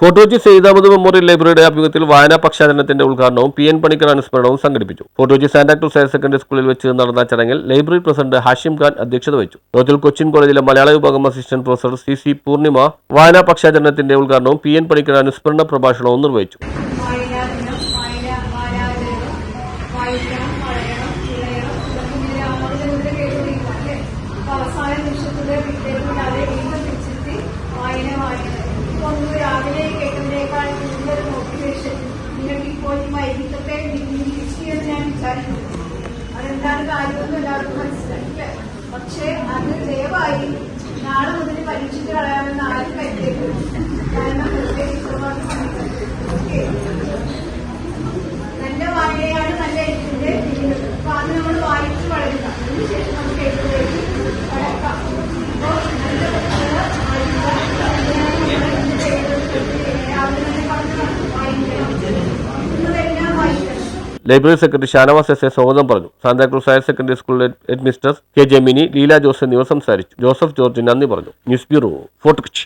Fort Kochi Syed Ahmed memorial ലൈബ്രറിയുടെ ആഭിമുഖ്യത്തിൽ വായനാ പക്ഷാചരണത്തിന്റെ ഉദ്ഘാടനവും പി എൻ പണിക്കർ അനുസ്മരണവും സംഘടിപ്പിച്ചു. Fort Kochi Santacruz higher secondary സ്കൂളിൽ വെച്ച് നടന്ന ചടങ്ങിൽ ലൈബ്രറി പ്രസിഡന്റ് ഹാഷിം ഖാൻ അധ്യക്ഷത വഹിച്ചു. യോഗത്തിൽ കൊച്ചിൻ കോളേജിലെ മലയാള വിഭാഗം assistant professor C C Poornima വായനാ പക്ഷാചരണത്തിന്റെ ഉദ്ഘാടനവും പി എൻ പണിക്കർ അനുസ്മരണ പ്രഭാഷണവും നിർവഹിച്ചു. അതെന്താണ് കാര്യമെന്ന് എല്ലാവർക്കും മനസ്സിലായി പക്ഷെ അത് ദയവായി നാളെ മുതൽ പരീക്ഷിച്ച് കളയാമെന്ന് ആരും ഓക്കെ? നല്ല വായനയാണ് നല്ല എഴുത്തിന്റെ അപ്പൊ അത് നമ്മൾ വായിച്ച് വളരുക. അതിനുശേഷം library secretary Shanavas S A സ്വാഗതം പറഞ്ഞു. Santacruz higher secondary school head K Mini Leela Jose എന്നിവർ സംസാരിച്ചു. ജോസഫ് ജോർജ് നന്ദി പറഞ്ഞു. News bureau Fort Kochi.